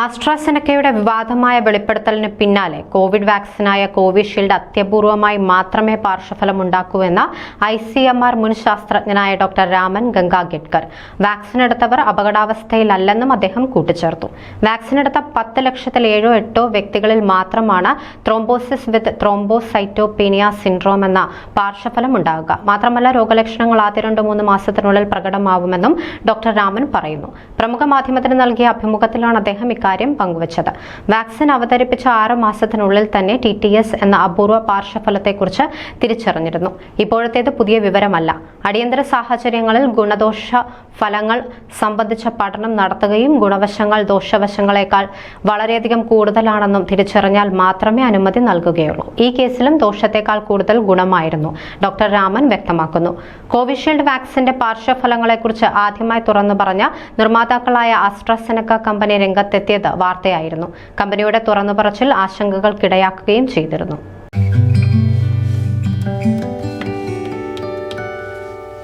ആസ്ട്രാസെനക്കയുടെ വിവാദമായ വെളിപ്പെടുത്തലിന് പിന്നാലെ Covid വാക്സിനായ Covishield അത്യപൂർവമായി മാത്രമേ പാർശ്വഫലം ഉണ്ടാക്കൂവെന്ന ഐ സി എം ആർ മുൻ ശാസ്ത്രജ്ഞനായ ഡോക്ടർ രാമൻ ഗംഗാഗെഡ്കർ. വാക്സിൻ എടുത്തവർ അപകടാവസ്ഥയിലല്ലെന്നും അദ്ദേഹം കൂട്ടിച്ചേർത്തു. വാക്സിൻ എടുത്ത പത്ത് ലക്ഷത്തിൽ ഏഴോ എട്ടോ വ്യക്തികളിൽ മാത്രമാണ് ത്രോംബോസിസ് വിത്ത് ത്രോംബോസൈറ്റോപീനിയ സിൻഡ്രോം എന്ന പാർശ്വഫലം ഉണ്ടാകുക. മാത്രമല്ല രോഗലക്ഷണങ്ങൾ ആദ്യ രണ്ട് മൂന്ന് മാസത്തിനുള്ളിൽ പ്രകടമാവുമെന്നും ഡോക്ടർ രാമൻ പറയുന്നു. പ്രമുഖ മാധ്യമത്തിന് നൽകിയ അഭിമുഖത്തിലാണ് അദ്ദേഹം ഇക്കാര്യം പങ്കുവച്ചത്. വാക്സിൻ അവതരിപ്പിച്ച ആറ് മാസത്തിനുള്ളിൽ തന്നെ ടി ടി എസ് എന്ന അപൂർവ പാർശ്വഫലത്തെക്കുറിച്ച് തിരിച്ചറിഞ്ഞിരുന്നു. ഇപ്പോഴത്തേത് പുതിയ വിവരമല്ല. അടിയന്തര സാഹചര്യങ്ങളിൽ ഗുണദോഷ ഫലങ്ങൾ സംബന്ധിച്ച പഠനം നടത്തുകയും ഗുണവശങ്ങൾ ദോഷവശങ്ങളെക്കാൾ വളരെയധികം കൂടുതലാണെന്നും തിരിച്ചറിഞ്ഞാൽ മാത്രമേ അനുമതി നൽകുകയുള്ളൂ. ഈ കേസിലും ദോഷത്തെക്കാൾ കൂടുതൽ ഗുണമായിരുന്നു ഡോക്ടർ രാമൻ വ്യക്തമാക്കുന്നു. കോവിഷീൽഡ് വാക്സിന്റെ പാർശ്വഫലങ്ങളെക്കുറിച്ച് ആദ്യമായി തുറന്നു പറഞ്ഞ നിർമ്മാതാക്കളായ ആസ്ട്രാസെനക്ക കമ്പനി രംഗത്തെത്തിയത് വാർത്തയായിരുന്നു. കമ്പനിയുടെ തുറന്നുപറച്ചിൽ ആശങ്കകൾക്കിടയാക്കുകയും ചെയ്തിരുന്നു.